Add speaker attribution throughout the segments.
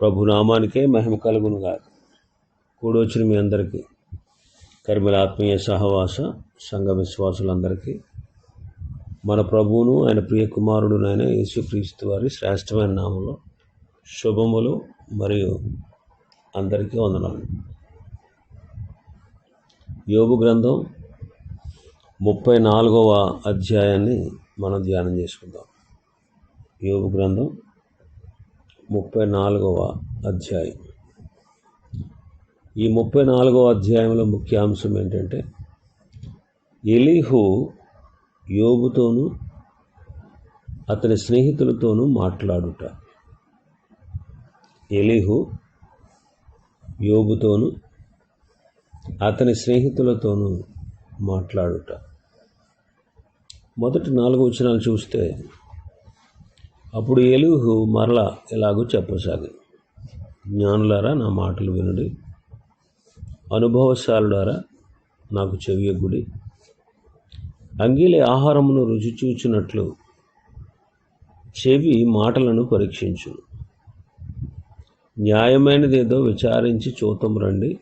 Speaker 1: ప్రభు నామానికే మహిమ కలుగునుగా కూడొచ్చిన మీ అందరికీ కర్మిల ఆత్మీయ సహవాస సంఘ విశ్వాసులందరికీ మన ప్రభువును ఆయన ప్రియ కుమారుడునైన యేసుక్రీస్తు వారి శ్రేష్టమైన నామంలో శుభములు మరియు అందరికీ వందనాలు. యోగు గ్రంథం ముప్పై నాలుగవ అధ్యాయాన్ని మనం ధ్యానం చేసుకుందాం. యోగు గ్రంథం ముప్పై నాలుగవ అధ్యాయం. ఈ ముప్పై నాలుగవ అధ్యాయంలో ముఖ్యాంశం ఏంటంటే ఎలీహు యోబుతోనూ అతని స్నేహితులతోనూ మాట్లాడుట. ఎలీహు యోబుతోనూ అతని స్నేహితులతోనూ మాట్లాడుట. మొదటి నాలుగు వచనాలు చూస్తే అప్పుడు ఎలుహు మరలా ఎలాగో చెప్పసాగి జ్ఞానులారా నా మాటలు వినుడి. అనుభవశాలుడారా నాకు చెవియగుడి అంగిలి ఆహారమును రుచి చూచినట్లు చెవి మాటలను పరీక్షించు న్యాయమైనదేదో విచారించి చూతం రండి.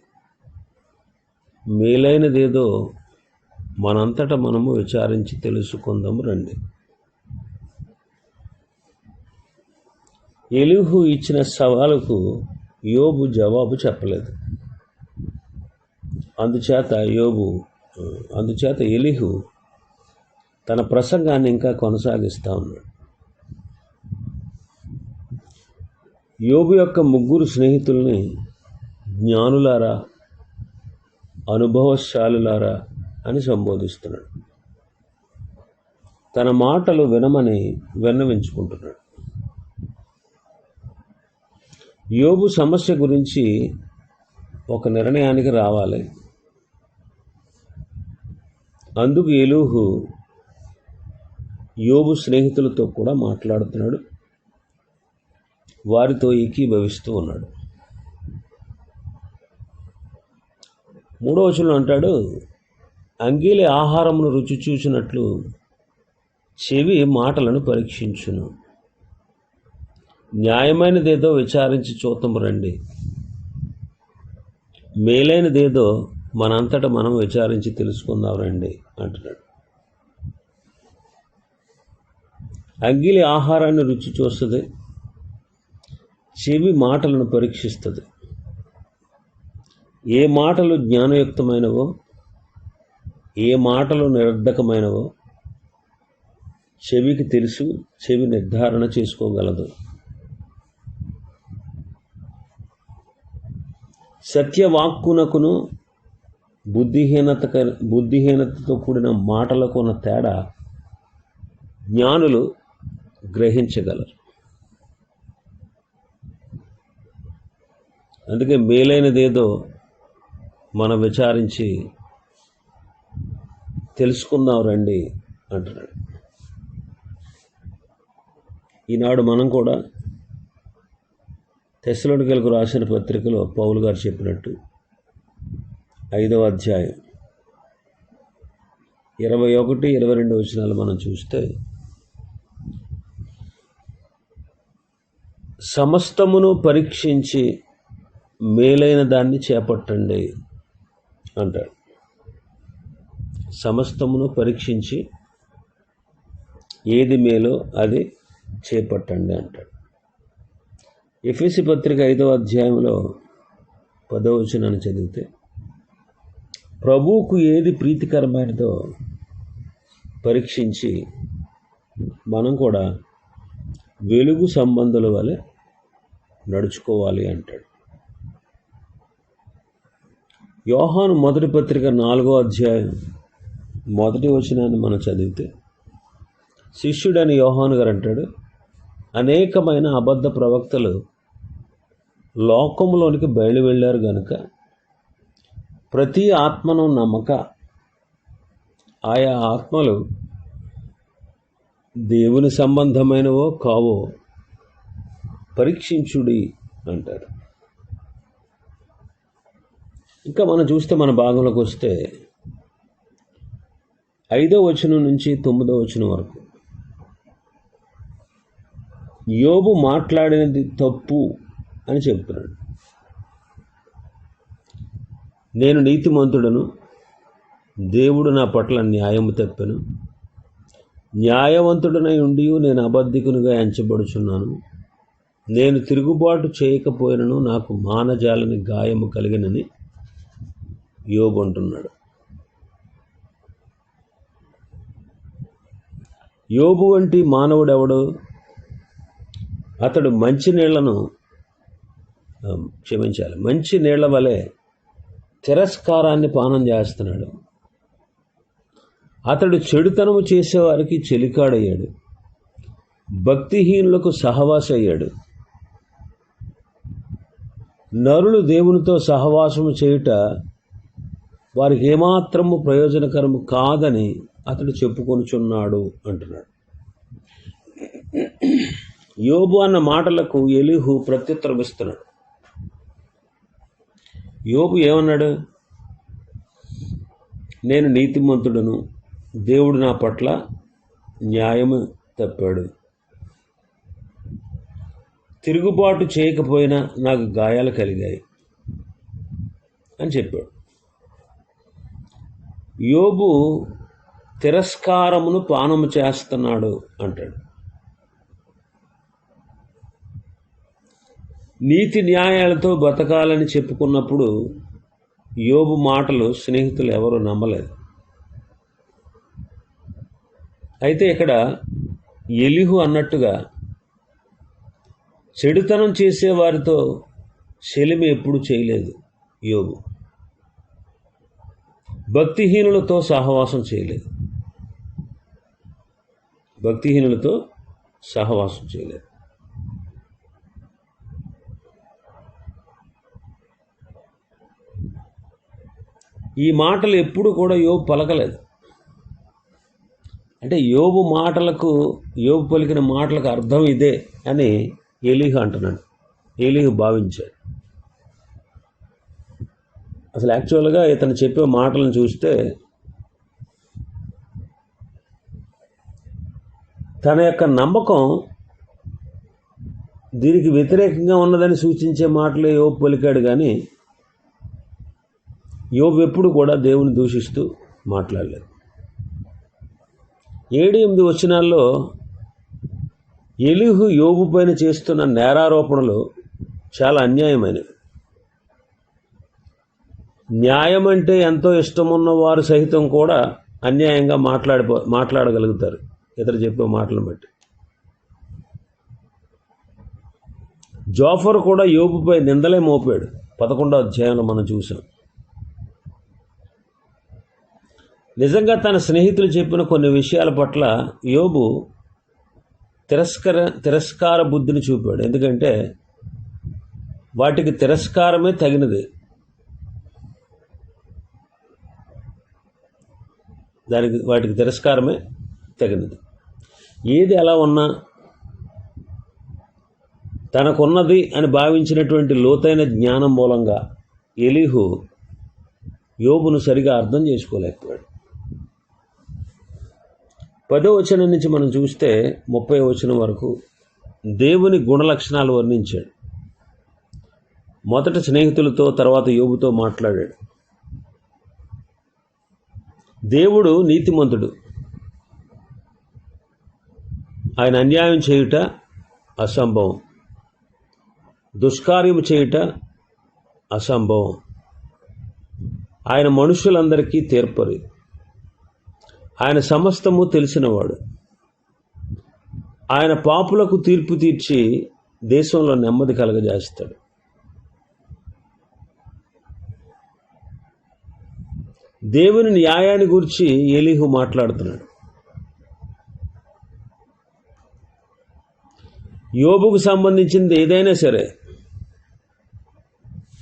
Speaker 1: మేలైనదేదో మనంతట మనము విచారించి తెలుసుకుందాం రండి. ఎలుహు ఇచ్చిన సవాలుకు యోబు జవాబు చెప్పలేదు. అందుచేత యోబు అందుచేత ఎలిహు తన ప్రసంగాన్ని ఇంకా కొనసాగిస్తూ ఉన్నాడు. యోబు యొక్క ముగ్గురు స్నేహితుల్ని జ్ఞానులారా అనుభవశాలులారా అని సంబోధిస్తున్నాడు. తన మాటలు వినమని విన్నవించుకుంటున్నాడు. యోబు సమస్య గురించి ఒక నిర్ణయానికి రావాలి. అందుకు ఎలుహు యోబు స్నేహితులతో కూడా మాట్లాడుతున్నాడు. వారితో ఏకీభవిస్తూ ఉన్నాడు. మూడో వచనం అంటాడు అంగీలి ఆహారమును రుచి చూసినట్లు చెవి మాటలను పరీక్షించును. న్యాయమైనదేదో విచారించి చూద్దాము రండి. మేలైనదేదో మనంతట మనం విచారించి తెలుసుకుందాం రండి అంటున్నాడు. అగ్గిలి ఆహారాన్ని రుచి చూస్తుంది చెవి మాటలను పరీక్షిస్తుంది. ఏ మాటలు జ్ఞానయుక్తమైనవో ఏ మాటలు నిరర్ధకమైనవో చెవికి తెలుసు చెవి నిర్ధారణ చేసుకోగలదు. సత్యవాక్కునకును బుద్ధిహీనత బుద్ధిహీనతతో కూడిన మాటలకు ఉన్న తేడా జ్ఞానులు గ్రహించగలరు. అందుకే మేలైనదేదో మనం విచారించి తెలుసుకుందాం రండి అంటున్నాడు. ఈనాడు మనం కూడా తెస్సలోనికలకు రాసిన పత్రికలో పౌలు గారు చెప్పినట్టు. ఐదవ అధ్యాయం. ఇరవై ఒకటి ఇరవై రెండు వచనాలు మనం చూస్తే సమస్తమును పరీక్షించి మేలైన దాన్ని చేపట్టండి అంటాడు. సమస్తమును పరీక్షించి ఏది మేలో అది చేపట్టండి అంటాడు. ఎఫ్ఎసి పత్రిక ఐదవ అధ్యాయంలో పదవచనాన్ని చదివితే ప్రభువుకు ఏది ప్రీతికరమైనదో పరీక్షించి మనం కూడా వెలుగు సంబంధుల వలె నడుచుకోవాలి అంటాడు. యోహాను మొదటి పత్రిక నాలుగో అధ్యాయం మొదటి వచనాన్ని మనం చదివితే శిష్యుడని యోహాను గారు అంటాడు అనేకమైన అబద్ధ ప్రవక్తలు లోకంలోనికి బయలు వెళ్ళారు గనుక ప్రతి ఆత్మను నమ్మక ఆయా ఆత్మలు దేవుని సంబంధమైనవో కావో పరీక్షించుడి అంటారు. ఇంకా మనం చూస్తే మన భాగంలోకి వస్తే ఐదో వచనం నుంచి తొమ్మిదో వచనం వరకు యోబు మాట్లాడినది తప్పు అని చెప్తున్నాడు నేను నీతిమంతుడను దేవుడు నా పట్ల న్యాయము తప్పెను. న్యాయవంతుడనై ఉండి నేను అబద్ధికునిగా ఎంచబడుచున్నాను. నేను తిరుగుబాటు చేయకపోయినను నాకు మానజాలని గాయము కలిగినని యోబు అంటున్నాడు. యోబు వంటి మానవుడెవడు? అతడు మంచి నీళ్ళను క్షమించాలి. మంచి నీళ్ళ వలె తిరస్కారాన్ని పానం చేస్తున్నాడు. అతడు చెడుతనము చేసేవారికి చెలికాడయ్యాడు. భక్తిహీనులకు సహవాస అయ్యాడు నరులు దేవునితో సహవాసము చేయుట వారికి ఏమాత్రము ప్రయోజనకరము కాదని అతడు చెప్పుకొనుచున్నాడు అంటున్నాడు. యోబు అన్న మాటలకు ఎలిహు ప్రత్యుత్తరం ఇస్తున్నాడు యోబు ఏమన్నాడు? నేను నీతిమంతుడను దేవుడు నా పట్ల న్యాయము తప్పాడు. తిరుగుబాటు చేయకపోయినా నాకు గాయాలు కలిగాయి అని చెప్పాడు. యోబు తిరస్కారమును పానము చేస్తున్నాడు అంటాడు. నీతి న్యాయాలతో బతకాలని చెప్పుకున్నప్పుడు యోబు మాటలు స్నేహితులు ఎవరు నమ్మలేదు. అయితే ఇక్కడ ఎలిహు అన్నట్టుగా చెడుతనం చేసేవారితో శలిమి ఎప్పుడు చేయలేదు యోగు భక్తిహీనులతో సహవాసం చేయలేదు. భక్తిహీనులతో సహవాసం చేయలేదు. ఈ మాటలు ఎప్పుడు కూడా యోబు పలకలేదు. అంటే యోబు మాటలకు యోబు పలికిన మాటలకు అర్థం ఇదే అని ఎలీహు అంటున్నాడు. ఎలీహు భావించాడు. అసలు యాక్చువల్గా ఇతను చెప్పే మాటలను చూస్తే తన యొక్క నమ్మకం దీనికి వ్యతిరేకంగా ఉన్నదని సూచించే మాటలే యోపు పలికాడు కానీ యోబు ఎప్పుడు కూడా దేవుని దూషిస్తూ మాట్లాడలేదు. ఏడు ఎనిమిది వచనాల్లో ఎలిహు యోబు పైన చేస్తున్న నేరారోపణలు చాలా అన్యాయమైనవి. న్యాయం అంటే ఎంతో ఇష్టమున్న వారు సహితం కూడా అన్యాయంగా మాట్లాడిపో మాట్లాడగలుగుతారు. ఇతరు చెప్పే మాటలను బట్టి. జోఫర్ కూడా యోగుపై నిందలే మోపాడు. పదకొండో అధ్యాయంలో మనం చూసాం. నిజంగా తన స్నేహితులు చెప్పిన కొన్ని విషయాల పట్ల యోబు తిరస్కర తిరస్కార బుద్ధిని చూపాడు. ఎందుకంటే వాటికి తిరస్కారమే తగినది. దానికి వాటికి తిరస్కారమే తగినది. ఏది ఎలా ఉన్నా తనకున్నది అని భావించినటువంటి లోతైన జ్ఞానం మూలంగా ఎలీహు యోబును సరిగా అర్థం చేసుకోలేకపోయాడు. పదో వచనం నుంచి మనం చూస్తే ముప్పై వచనం వరకు దేవుని గుణలక్షణాలు వర్ణించాడు. మొదట స్నేహితులతో తర్వాత యోగుతో మాట్లాడాడు. దేవుడు నీతిమంతుడు. ఆయన అన్యాయం చేయుట అసంభవం. దుష్కార్యం చేయుట అసంభవం. ఆయన మనుషులందరికీ తీర్పరి. ఆయన సమస్తము తెలిసినవాడు. ఆయన పాపులకు తీర్పు తీర్చి దేశంలో నెమ్మది కలగజేస్తాడు. దేవుని న్యాయాన్ని గురించి ఎలీహు మాట్లాడుతున్నాడు. యోబుకు సంబంధించింది ఏదైనా సరే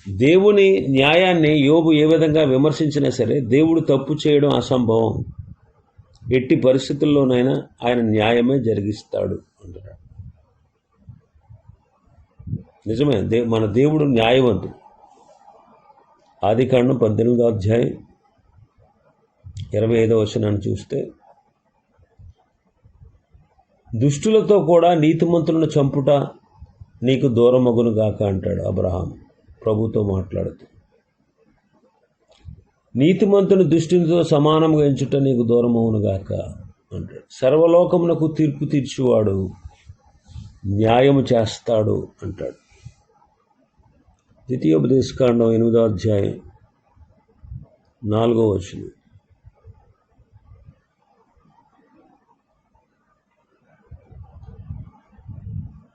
Speaker 1: దేవుని న్యాయాన్ని యోబు ఏ విధంగా విమర్శించినా సరే దేవుడు తప్పు చేయడం అసంభవం. ఎట్టి పరిస్థితుల్లోనైనా ఆయన న్యాయమే జరిగిస్తాడు అంటున్నాడు నిజమే దే మన దేవుడు న్యాయవంతుడు. ఆదికాండం పద్దెనిమిదో అధ్యాయం ఇరవై ఐదో వచనాన్ని చూస్తే దుష్టులతో కూడా నీతిమంతులను చంపుట నీకు దూరమగును గాక అంటాడు అబ్రహాం ప్రభుతో మాట్లాడుతూ నీతిమంతుని దుష్టినితో సమానంగా ఎంచుట నీకు దూరమవును గాక అంటాడు. సర్వలోకమునకు తీర్పు తీర్చువాడు న్యాయము చేస్తాడు అంటాడు. ద్వితీయోపదేశకాండం ఎనిమిదో అధ్యాయం నాలుగో వచనం.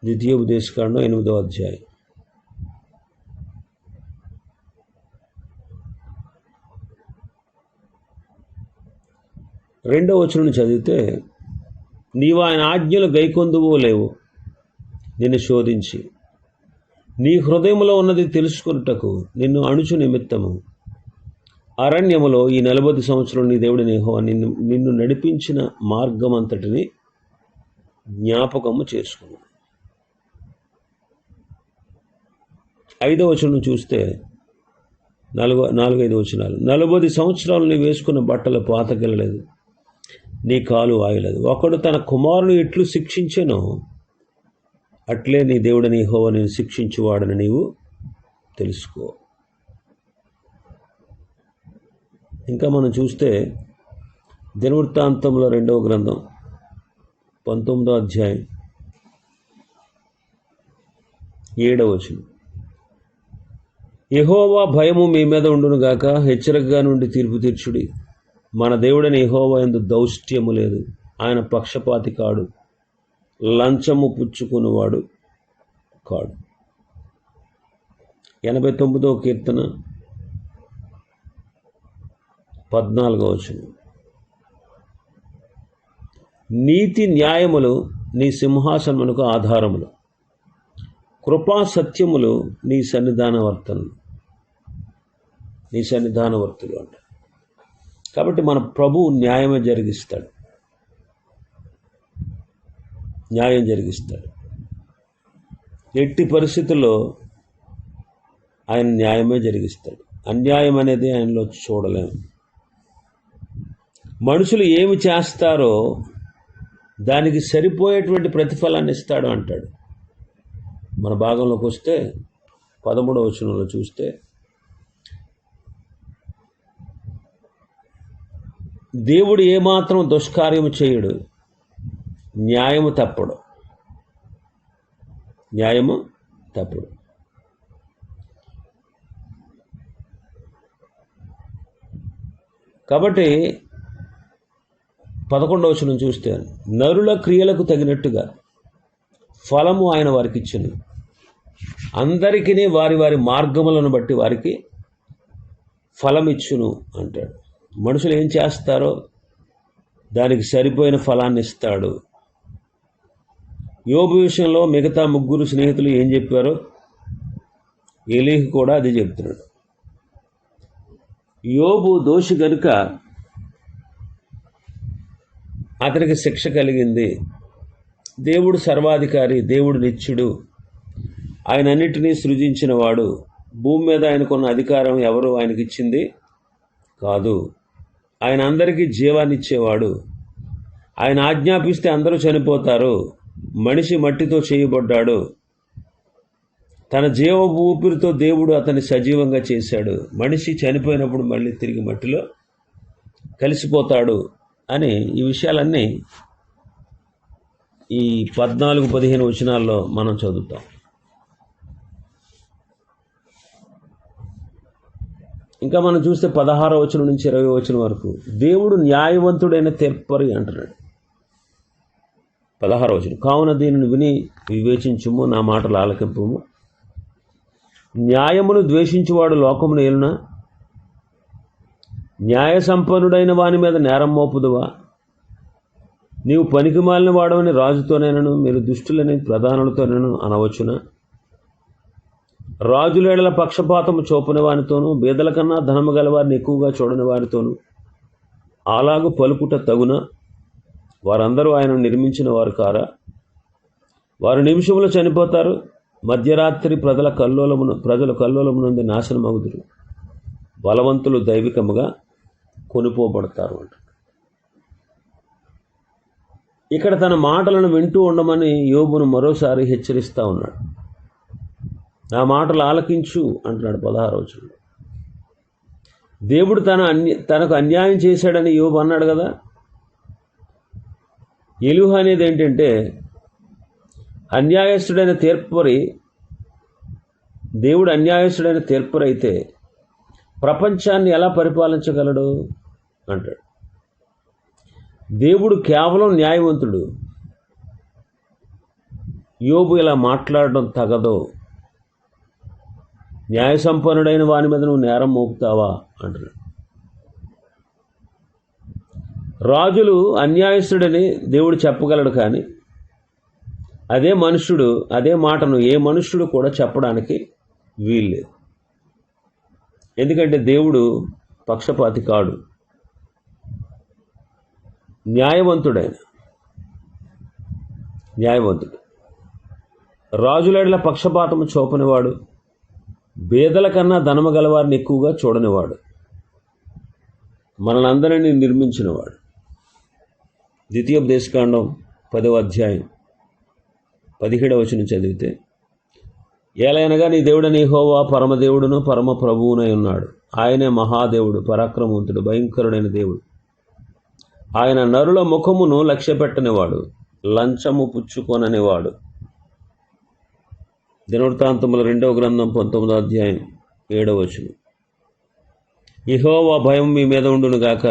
Speaker 1: ద్వితీయోపదేశకాండం ఎనిమిదో అధ్యాయం. రెండో వచనం చదివితే నీవు ఆయన ఆజ్ఞలు గైకొందువో లేవు నిన్ను శోధించి నీ హృదయంలో ఉన్నది తెలుసుకున్నటకు నిన్ను అణుచు నిమిత్తము. అరణ్యములో ఈ నలభై సంవత్సరం నీ దేవుడి నేహో నిన్ను నిన్ను నడిపించిన మార్గం అంతటిని జ్ఞాపకము చేసుకున్నాను ఐదవ వచనం చూస్తే నాలుగో నాలుగైదు వచనాలు నలభై సంవత్సరాలు నీ వేసుకున్న బట్టలు పాతకెళ్ళలేదు. నీ కాలు వాయలేదు. ఒకడు తన కుమారుని ఎట్లు శిక్షించెనో. అట్లే నీ దేవుడని హోవ నేను శిక్షించువాడని నీవు తెలుసుకో. ఇంకా మనం చూస్తే దినవృత్తాంతంలో రెండవ గ్రంథం పంతొమ్మిదో అధ్యాయం ఏడవ వచనం. యహోవా భయము మీ మీద ఉండును గాక హెచ్చరికగా నుండి తీర్పు తీర్చుడి. మన దేవుడని యహోవా ఎందు దౌష్ట్యము లేదు. ఆయన పక్షపాతి కాడు. లంచము పుచ్చుకునేవాడు కాడు. ఎనభై తొమ్మిదో కీర్తన పద్నాలుగో వచనం. నీతి న్యాయములు నీ సింహాసనమునకు ఆధారములు. కృపా సత్యములు నీ సన్నిధాన వర్తనలు నీ సన్నిధాన వర్తులు అంట. కాబట్టి మన ప్రభువు న్యాయమే జరిగిస్తాడు. న్యాయం జరిగిస్తాడు. ఎట్టి పరిస్థితుల్లో ఆయన న్యాయమే జరిగిస్తాడు. అన్యాయం అనేది ఆయనలో చూడలేము. మనుషులు ఏమి చేస్తారో దానికి సరిపోయేటువంటి ప్రతిఫలాన్ని ఇస్తాడు అంటాడు. మన భాగంలోకి వస్తే పదమూడవ వచనంలో చూస్తే దేవుడు ఏమాత్రం దుష్కార్యము చేయడు? న్యాయము తప్పడు. న్యాయము తప్పడు. కాబట్టి పదకొండవ వచనం చూస్తే నరుల క్రియలకు తగినట్టుగా ఫలము ఆయన వారికి ఇచ్చింది అందరికీ వారి వారి మార్గములను బట్టి వారికి ఫలం ఇచ్చును అంటాడు. మనుషులు ఏం చేస్తారో దానికి సరిపోయిన ఫలాన్ని ఇస్తాడు. యోగు విషయంలో మిగతా ముగ్గురు స్నేహితులు ఏం చెప్పారో ఎలీహు కూడా అది చెప్తున్నాడు. యోబు దోషి గనుక అతనికి శిక్ష కలిగింది దేవుడు సర్వాధికారి దేవుడు నిత్యుడు ఆయన అన్నిటినీ సృజించినవాడు భూమి మీద ఆయనకున్న అధికారం ఎవరు ఆయనకి ఇచ్చింది కాదు. ఆయన అందరికీ జీవాన్నిచ్చేవాడు ఆయన ఆజ్ఞాపిస్తే అందరూ చనిపోతారు. మనిషి మట్టితో చేయబడ్డాడు. తన జీవ ఊపిరితో దేవుడు అతన్ని సజీవంగా చేశాడు. మనిషి చనిపోయినప్పుడు మళ్ళీ తిరిగి మట్టిలో కలిసిపోతాడు అని ఈ విషయాలన్నీ ఈ పద్నాలుగు పదిహేను వచనాల్లో మనం చదువుతాం. ఇంకా మనం చూస్తే పదహారో వచనం నుంచి ఇరవై వచనం వరకు దేవుడు న్యాయవంతుడైన తెర్పరి అంటున్నాడు. పదహారో వచనం. కావున దీనిని విని వివేచించుము నా మాటలు ఆలకింపము. న్యాయమును ద్వేషించువాడు లోకమును ఏలున? న్యాయ సంపన్నుడైన వాని మీద నేరం మోపుదువా? నీవు పనికి మాలిన వాడవని రాజుతోనైనను మీరు దుష్టులని ప్రధానులతోనైనా అనవచ్చునా? రాజులేడల పక్షపాతము చూపని వారితోనూ బీదల కన్నా ధనము గల వారిని ఎక్కువగా చూడని వారితోనూ అలాగు పలుకుట తగున వారందరూ ఆయన నిర్మించిన వారు కారా? వారు నిమిషంలో చనిపోతారు మధ్యరాత్రి ప్రజల కల్లోలమును ప్రజల కల్లోలము నుండి నాశనం బలవంతులు దైవికముగా కొనిపోబడతారు అంట. ఇక్కడ తన మాటలను వింటూ ఉండమని యోబును మరోసారి హెచ్చరిస్తూ ఉన్నాడు. నా మాటలు ఆలకించు అంటున్నాడు పదహారు వచనంలో. దేవుడు తన అన్య తనకు అన్యాయం చేశాడని యోబు అన్నాడు కదా? ఎలుహ అనేది ఏంటంటే అన్యాయస్తుడైన తీర్పరి దేవుడు అన్యాయస్తుడైన తీర్పరి అయితే ప్రపంచాన్ని ఎలా పరిపాలించగలడు? అంటాడు. దేవుడు కేవలం న్యాయవంతుడు. యోబు ఇలా మాట్లాడడం తగదో న్యాయ సంపన్నుడైన వాని మీద నువ్వు నేరం మోపుతావా? అంటున్నాడు. రాజులు అన్యాయస్తుడని దేవుడు చెప్పగలడు కానీ అదే మనుష్యుడు అదే మాటను ఏ మనుష్యుడు కూడా చెప్పడానికి వీల్లేదు. ఎందుకంటే దేవుడు పక్షపాతి కాడు. న్యాయవంతుడైన న్యాయవంతుడు. రాజులెడల పక్షపాతము చూపనివాడు. బేదల కన్నా ధనము గలవారిని ఎక్కువగా చూడనివాడు. మనలందరినీ నిర్మించినవాడు. ద్వితీయోపదేశకాండం పదవ అధ్యాయం పదిహేడవ వచనం చదివితే ఏలైనగా నీ దేవుడని హోవా పరమదేవుడును పరమ ప్రభువునై ఉన్నాడు. ఆయనే మహాదేవుడు పరాక్రమవంతుడు భయంకరుడైన దేవుడు. ఆయన నరుల ముఖమును లక్ష్య పెట్టనివాడు లంచము పుచ్చుకొననివాడు. దినవృత్తాంతముల రెండవ గ్రంథం పంతొమ్మిదో అధ్యాయం ఏడవ వచనం. ఇహోవా భయం మీ మీద ఉండును గాక.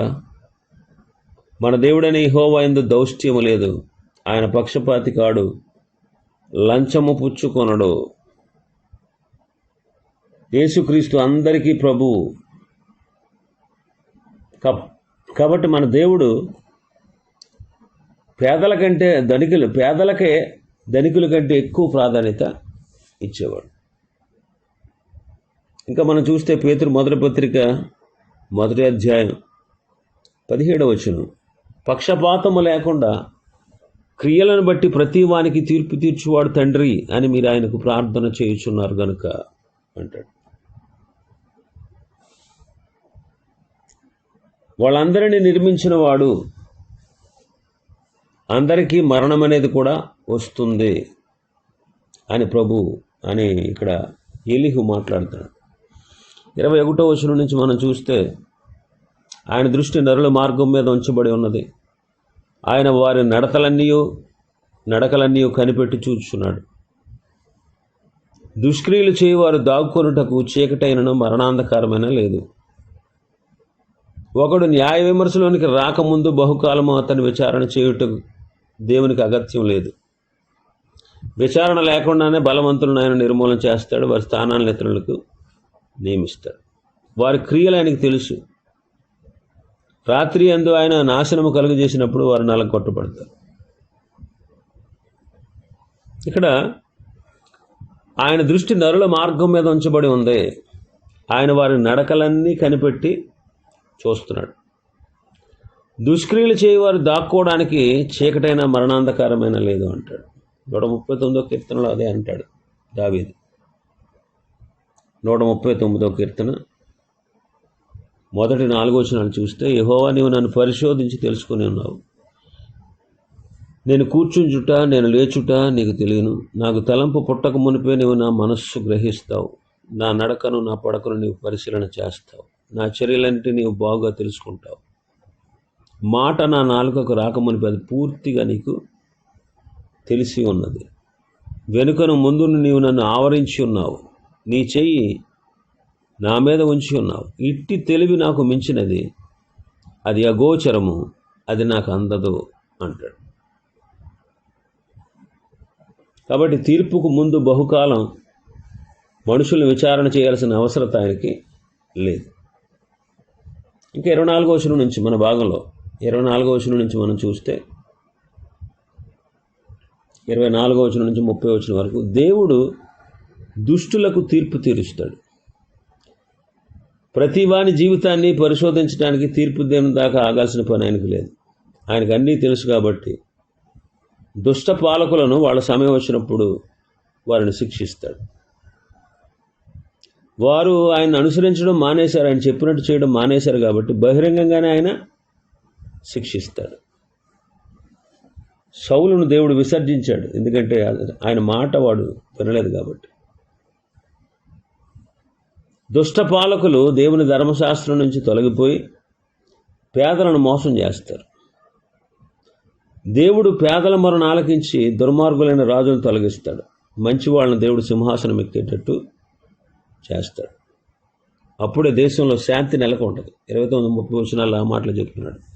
Speaker 1: మన దేవుడైన ఇహోవా ఎందు దౌష్ట్యము లేదు. ఆయన పక్షపాతి కాడు. లంచము పుచ్చుకొనడు. యేసుక్రీస్తు అందరికీ ప్రభువు కాబట్టి మన దేవుడు పేదల కంటే ధనికులు పేదలకే ధనికుల కంటే ఎక్కువ ప్రాధాన్యత ఇచ్చేవాడు. ఇంకా మనం చూస్తే పేతురు మొదటి పత్రిక మొదటి అధ్యాయం పదిహేడవ వచనం. పక్షపాతము లేకుండా క్రియలను బట్టి ప్రతి వానికి తీర్పు తీర్చువాడు తండ్రి అని మీరు ఆయనకు ప్రార్థన చేయుచున్నారు గనుక అంటాడు. వాళ్ళందరినీ నిర్మించిన వాడు అందరికీ మరణం అనేది కూడా వస్తుంది అని ప్రభు అని ఇక్కడ ఎలిహు మాట్లాడుతాడు ఇరవై ఒకటో వచనం నుంచి మనం చూస్తే ఆయన దృష్టి నరుల మార్గం మీద ఉంచబడి ఉన్నది. ఆయన వారి నడతలన్నీ నడకలన్నీ కనిపెట్టి చూచున్నాడు దుష్క్రియలు చేయవారు దాక్కునుటకు చీకటైనను మరణాంధకారమైన లేదు. ఒకడు న్యాయ విమర్శలోనికి రాకముందు బహుకాలము అతని విచారణ చేయుటకు దేవునికి అగత్యం లేదు. విచారణ లేకుండానే బలవంతులను ఆయన నిర్మూలన చేస్తాడు వారి స్థానాలను ఇతరులకు నియమిస్తాడు. వారి క్రియలు ఆయనకు తెలుసు. రాత్రి అందు ఆయన నాశనము కలుగజేసినప్పుడు వారు నెల కొట్టబడతారు. ఇక్కడ ఆయన దృష్టి నరుల మార్గం మీద ఉంచబడి ఉంది. ఆయన వారి నడకలన్నీ కనిపెట్టి చూస్తున్నాడు. దుష్క్రియలు చేయవారు దాక్కోవడానికి చీకటైన మరణాంధకారమైన లేదు అంటాడు. నూట ముప్పై తొమ్మిదో కీర్తనలో అదే అంటాడు దావీదు. నూట ముప్పై తొమ్మిదో కీర్తన. మొదటి నాలుగో వచనాలు చూస్తే యహోవా నీవు నన్ను పరిశోధించి తెలుసుకుని ఉన్నావు. నేను కూర్చుంచుట నేను లేచుట నీకు తెలియను. నాకు తలంపు పుట్టక మునిపే నీవు నా మనస్సు గ్రహిస్తావు. నా నడకను నా పడకను నీవు పరిశీలన చేస్తావు. నా చర్యలన్నిటి నీవు బాగా తెలుసుకుంటావు. మాట నా నాలుకకు రాకమునిపే అది పూర్తిగా నీకు తెలిసి ఉన్నది. వెనుకను ముందును నీవు నన్ను ఆవరించి ఉన్నావు. నీ చెయ్యి నా మీద ఉంచి ఉన్నావు. ఇట్టి తెలివి నాకు మించినది. అది అగోచరము. అది నాకు అందదు అంటాడు. కాబట్టి తీర్పుకు ముందు బహుకాలం మనుషులు విచారణ చేయాల్సిన అవసరత ఆయనకి లేదు. ఇంకా ఇరవై నాలుగో వచనం నుంచి మన భాగంలో ఇరవై నాలుగో వచనం నుంచి మనం చూస్తే ఇరవై నాలుగో వచనం నుంచి ముప్పై వచ్చిన వరకు దేవుడు దుష్టులకు తీర్పు తీరుస్తాడు. ప్రతి వాని జీవితాన్ని పరిశోధించడానికి తీర్పు దేని దాకా ఆగాల్సిన పని ఆయనకు లేదు. ఆయనకు అన్నీ తెలుసు కాబట్టి దుష్ట పాలకులను వాళ్ళ సమయం వచ్చినప్పుడు వారిని శిక్షిస్తాడు. వారు ఆయన అనుసరించడం మానేశారు ఆయన చెప్పినట్టు చేయడం మానేశారు కాబట్టి బహిరంగంగానే ఆయన శిక్షిస్తాడు. సౌలును దేవుడు విసర్జించాడు. ఎందుకంటే ఆయన మాట వాడు వినలేదు కాబట్టి. దుష్ట పాలకులు దేవుని ధర్మశాస్త్రం నుంచి తొలగిపోయి పేదలను మోసం చేస్తారు. దేవుడు పేదల మరణ ఆలకించి దుర్మార్గులైన రాజును తొలగిస్తాడు. మంచి వాళ్ళని దేవుడు సింహాసనం ఎక్కేటట్టు చేస్తాడు. అప్పుడే దేశంలో శాంతి నెలకొంటుంది. ఇరవై తొమ్మిది ముప్పై వచనాలు ఆ మాటలు చెప్తున్నాడు.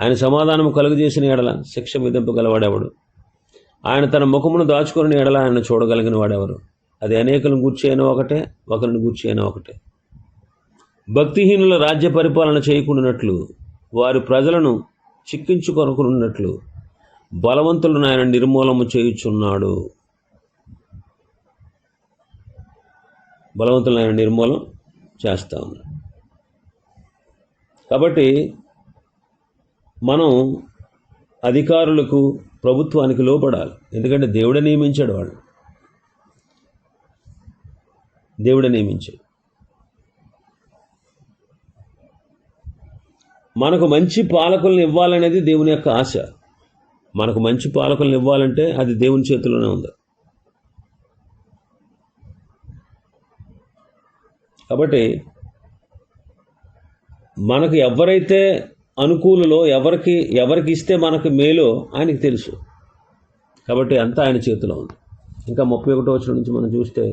Speaker 1: ఆయన సమాధానం కలుగజేసిన ఎడల శిక్ష విధింపగలవాడెవడు ఆయన తన ముఖమును దాచుకుని ఎడల ఆయన చూడగలిగిన వాడెవరు? అది అనేకులను గూర్చి అయినా ఒకటే ఒకరిని గూర్చి అయినా ఒకటే. భక్తిహీనుల రాజ్య పరిపాలన చేయకుండానట్లు వారి ప్రజలను చిక్కించుకొనుకున్నట్లు బలవంతులను ఆయన నిర్మూలము చేయుచున్నాడు. బలవంతులను ఆయన నిర్మూలం చేస్తా ఉన్నాడు కాబట్టి మనం అధికారులకు ప్రభుత్వానికి లోపడాలి ఎందుకంటే దేవుడే నియమించాడు వాళ్ళు. దేవుడే నియమించాడు. మనకు మంచి పాలకులను ఇవ్వాలనేది దేవుని యొక్క ఆశ. మనకు మంచి పాలకులను ఇవ్వాలంటే అది దేవుని చేతిలోనే ఉంది. కాబట్టి మనకు ఎవరైతే అనుకూలలో ఎవరికి ఎవరికి ఇస్తే మనకు మేలో ఆయనకి తెలుసు. కాబట్టి అంతా ఆయన చేతిలో ఉంది. ఇంకా ముప్పై ఒకటో వచ్చిన నుంచి మనం చూస్తే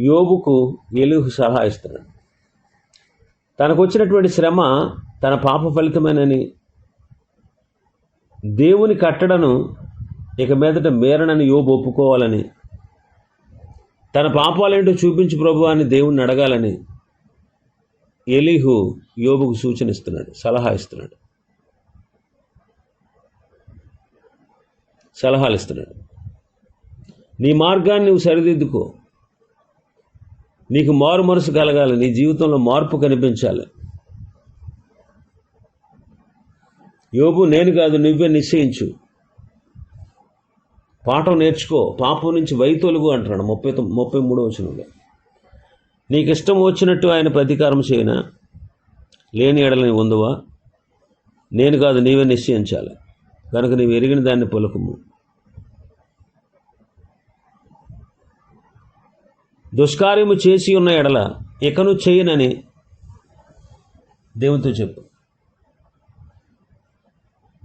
Speaker 1: యోగుకు ఎలుగు సలహా ఇస్తున్నాడు తనకు వచ్చినటువంటి శ్రమ తన పాప ఫలితమేనని దేవుని కట్టడను ఇక మీదట మేరనని యోబు ఒప్పుకోవాలని తన పాపాలేంటో చూపించు ప్రభు అని దేవుణ్ణి అడగాలని ఎలిహు యోబుకు సూచన ఇస్తున్నాడు సలహా ఇస్తున్నాడు. సలహాలు ఇస్తున్నాడు. నీ మార్గాన్ని నువ్వు సరిదిద్దుకో. నీకు మారు మనసు కలగాలి నీ జీవితంలో మార్పు కనిపించాలి. యోబు నేను కాదు నువ్వే నిశ్చయించు. పాఠం నేర్చుకో పాపం నుంచి వైతొలుగు అంటున్నాడు ముప్పై తొమ్ ముప్పై మూడో వచనంలో. నీకు ఇష్టం వచ్చినట్టు ఆయన ప్రతీకారం చేయనా? లేని ఎడలని ఉందవా? నేను కాదు నీవే నిశ్చయించాలి. కనుక నీవు ఎరిగిన దాన్ని పలుకుము. దుష్కార్యము చేసి ఉన్న ఎడల ఇకను చేయనని దేవునితో చెప్పు.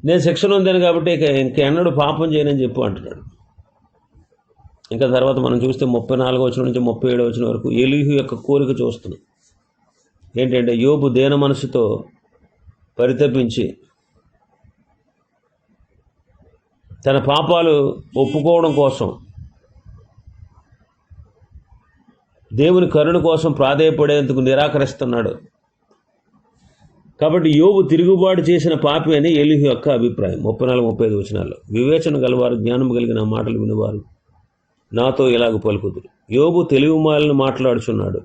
Speaker 1: నేను శిక్షణ ఉందాను కాబట్టి ఇక ఇంకెన్నడూ పాపం చేయనని చెప్పు అంటున్నాడు. ఇంకా తర్వాత మనం చూస్తే ముప్పై నాలుగో వచ్చిన నుంచి ముప్పై ఏడో వచ్చిన వరకు ఎలిహు యొక్క కోరిక చూస్తున్నాం ఏంటంటే యోబు దేన మనసుతో పరితపించి తన పాపాలు ఒప్పుకోవడం కోసం దేవుని కరుణ కోసం ప్రాధేయపడేందుకు నిరాకరిస్తున్నాడు. కాబట్టి యోబు తిరుగుబాటు చేసిన పాపి అని ఎలిహు యొక్క అభిప్రాయం ముప్పై నాలుగు ముప్పై ఐదు వచనాల్లో. వివేచన గలవారు జ్ఞానం కలిగిన మాటలు వినేవారు. నాతో ఇలాగ పలుకుదురు యోబు తెలివి మాలను మాట్లాడుచున్నాడు.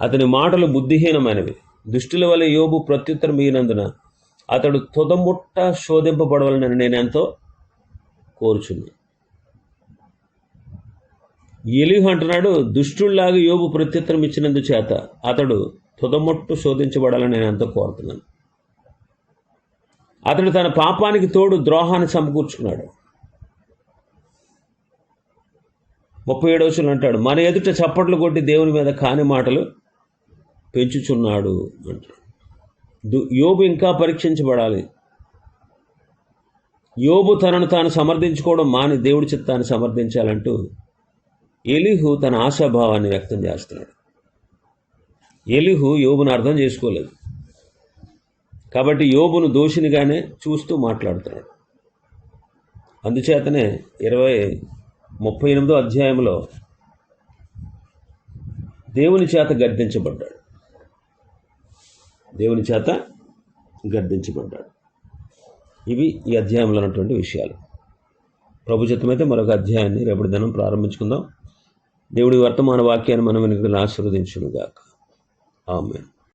Speaker 1: అతని మాటలు బుద్ధిహీనమైనవి. దుష్టుల వల్ల యోబు ప్రత్యుత్తరం ఇయ్యనందున అతడు తుదముట్ట శోధింపబడవలనని నేను ఎంతో కోరుచున్నాను. ఎలిహు అంటున్నాడు దుష్టుల్లాగా యోబు ప్రత్యుత్తరం ఇచ్చినందు చేత అతడు తుదముట్టు శోధించబడాలని నేను ఎంతో కోరుతున్నాను. అతడు తన పాపానికి తోడు ద్రోహాన్ని సమకూర్చుకున్నాడు. ముప్పై ఏడవచనం అంటాడు మన ఎదుట చప్పట్లు కొట్టి దేవుని మీద కాని మాటలు పెంచుచున్నాడు అంటాడు. దు యోబు ఇంకా పరీక్షించబడాలి. యోబు తనను తాను సమర్థించుకోవడం మాని దేవుడి చిత్తాన్ని సమర్థించాలంటూ ఎలిహు తన ఆశాభావాన్ని వ్యక్తం చేస్తున్నాడు. ఎలిహు యోబును అర్థం చేసుకోలేదు. కాబట్టి యోబును దోషినిగానే చూస్తూ మాట్లాడుతున్నాడు. అందుచేతనే ఇరవై ముప్పై ఎనిమిదో అధ్యాయంలో దేవుని చేత గర్దించబడ్డాడు దేవుని చేత గర్దించబడ్డాడు ఇవి ఈ అధ్యాయంలో ఉన్నటువంటి విషయాలు. ప్రభు చిత్తమైతే మరొక అధ్యాయాన్ని రేపటి దినం ప్రారంభించుకుందాం. దేవుడి వర్తమాన వాక్యాన్ని మనం వెనుకలు ఆశీర్వదించునుగాక. ఆమె